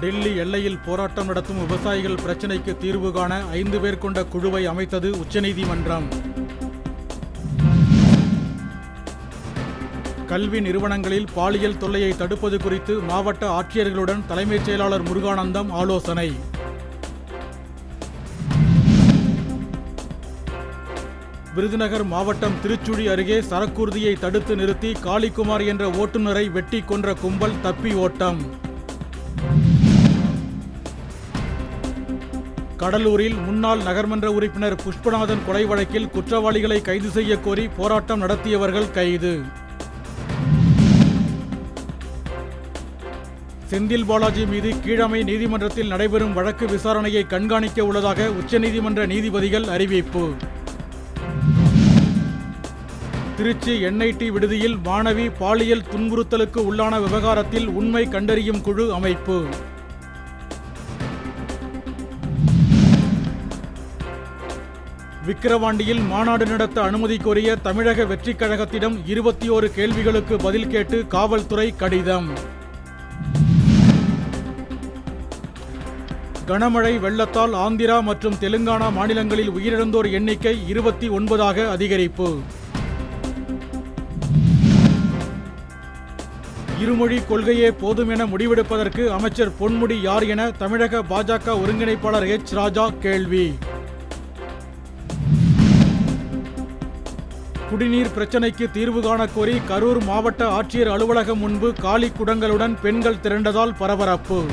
டெல்லி எல்லையில் போராட்டம் நடத்தும் விவசாயிகள் பிரச்சினைக்கு தீர்வு காண ஐந்து பேர் கொண்ட குழுவை அமைத்தது உச்சநீதிமன்றம். கல்வி நிறுவனங்களில் பாலியல் தொல்லையை தடுப்பது குறித்து மாவட்ட ஆட்சியர்களுடன் தலைமைச் செயலாளர் முருகானந்தம் ஆலோசனை. விருதுநகர் மாவட்டம் திருச்சுழி அருகே சரக்கூர்தியை தடுத்து நிறுத்தி காளிக்குமார் என்ற ஓட்டுநரை வெட்டி கொன்ற கும்பல் தப்பி ஓட்டம். கடலூரில் முன்னாள் நகர்மன்ற உறுப்பினர் புஷ்பநாதன் கொலை வழக்கில் குற்றவாளிகளை கைது செய்ய கோரி போராட்டம் நடத்தியவர்கள் கைது. செந்தில் பாலாஜி மீது கீழமை நீதிமன்றத்தில் நடைபெறும் வழக்கு விசாரணையை கண்காணிக்க உள்ளதாக உச்சநீதிமன்ற நீதிபதிகள் அறிவிப்பு. திருச்சி என்ஐடி விடுதியில் மாணவி பாலியல் துன்புறுத்தலுக்கு உள்ளான விவகாரத்தில் உண்மை கண்டறியும் குழு அமைப்பு. விக்கிரவாண்டியில் மாநாடு நடத்த அனுமதி கோரிய தமிழக வெற்றிக் கழகத்திடம் இருபத்தி ஓரு கேள்விகளுக்கு பதில் கேட்டு காவல்துறை கடிதம். கனமழை வெள்ளத்தால் ஆந்திரா மற்றும் தெலுங்கானா மாநிலங்களில் உயிரிழந்தோர் எண்ணிக்கை இருபத்தி ஒன்பதாக அதிகரிப்பு. இருமொழி கொள்கையே போதும் என முடிவெடுப்பதற்கு அமைச்சர் பொன்முடி யார் என தமிழக பாஜக ஒருங்கிணைப்பாளர் எச். ராஜா கேள்வி. குடிநீர் பிரச்சினைக்கு தீர்வு காண கோரி கரூர் மாவட்ட ஆட்சியர் அலுவலகம் முன்பு காலி குடங்களுடன் பெண்கள் திரண்டதால் பரபரப்பு.